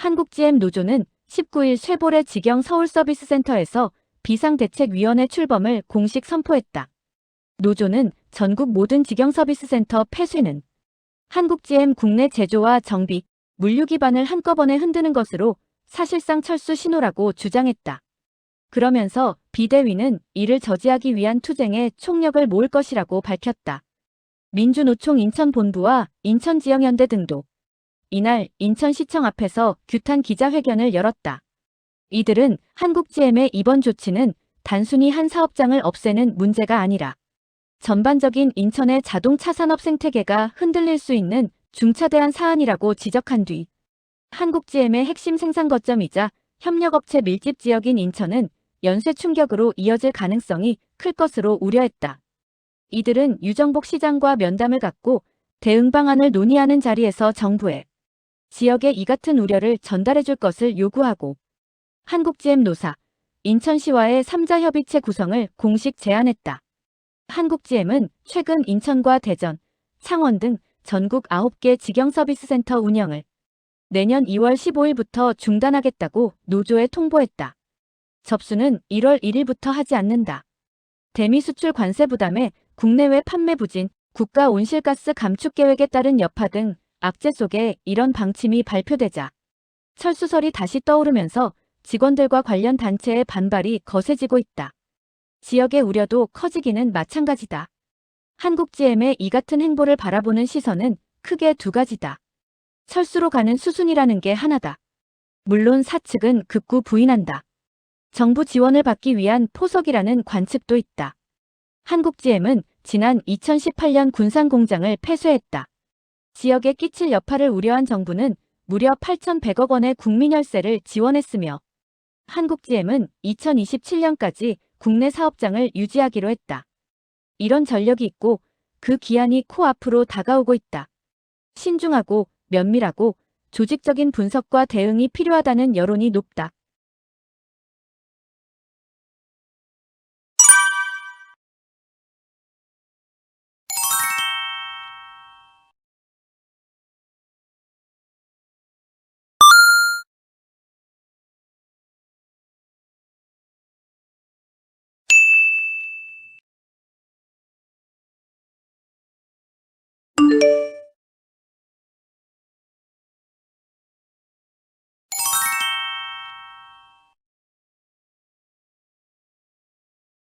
한국GM 노조는 19일 쇠보레 직영 서울서비스센터에서 비상대책위원회 출범을 공식 선포했다. 노조는 전국 모든 직영서비스센터 폐쇄는 한국GM 국내 제조와 정비, 물류 기반을 한꺼번에 흔드는 것으로 사실상 철수 신호라고 주장했다. 그러면서 비대위는 이를 저지하기 위한 투쟁에 총력을 모을 것이라고 밝혔다. 민주노총 인천본부와 인천지역연대 등도 이날 인천시청 앞에서 규탄 기자회견을 열었다. 이들은 한국GM의 이번 조치는 단순히 한 사업장을 없애는 문제가 아니라 전반적인 인천의 자동차 산업 생태계가 흔들릴 수 있는 중차대한 사안이라고 지적한 뒤 한국GM의 핵심 생산 거점이자 협력업체 밀집 지역인 인천은 연쇄 충격으로 이어질 가능성이 클 것으로 우려했다. 이들은 유정복 시장과 면담을 갖고 대응 방안을 논의하는 자리에서 정부에 지역의 이 같은 우려를 전달해 줄 것을 요구하고 한국GM 노사, 인천시와의 3자 협의체 구성을 공식 제안했다. 한국GM은 최근 인천과 대전, 창원 등 전국 9개 직영서비스센터 운영을 내년 2월 15일부터 중단하겠다고 노조에 통보했다. 접수는 1월 1일부터 하지 않는다. 대미 수출 관세 부담에 국내외 판매 부진, 국가 온실가스 감축 계획에 따른 여파 등 악재 속에 이런 방침이 발표되자 철수설이 다시 떠오르면서 직원들과 관련 단체의 반발이 거세지고 있다. 지역의 우려도 커지기는 마찬가지다. 한국GM의 이 같은 행보를 바라보는 시선은 크게 두 가지다. 철수로 가는 수순이라는 게 하나다. 물론 사측은 극구 부인한다. 정부 지원을 받기 위한 포석이라는 관측도 있다. 한국GM은 지난 2018년 군산공장을 폐쇄했다. 지역에 끼칠 여파를 우려한 정부는 무려 8,100억 원의 국민열세를 지원했으며 한국GM은 2027년까지 국내 사업장을 유지하기로 했다. 이런 전력이 있고 그 기한이 코앞으로 다가오고 있다. 신중하고 면밀하고 조직적인 분석과 대응이 필요하다는 여론이 높다.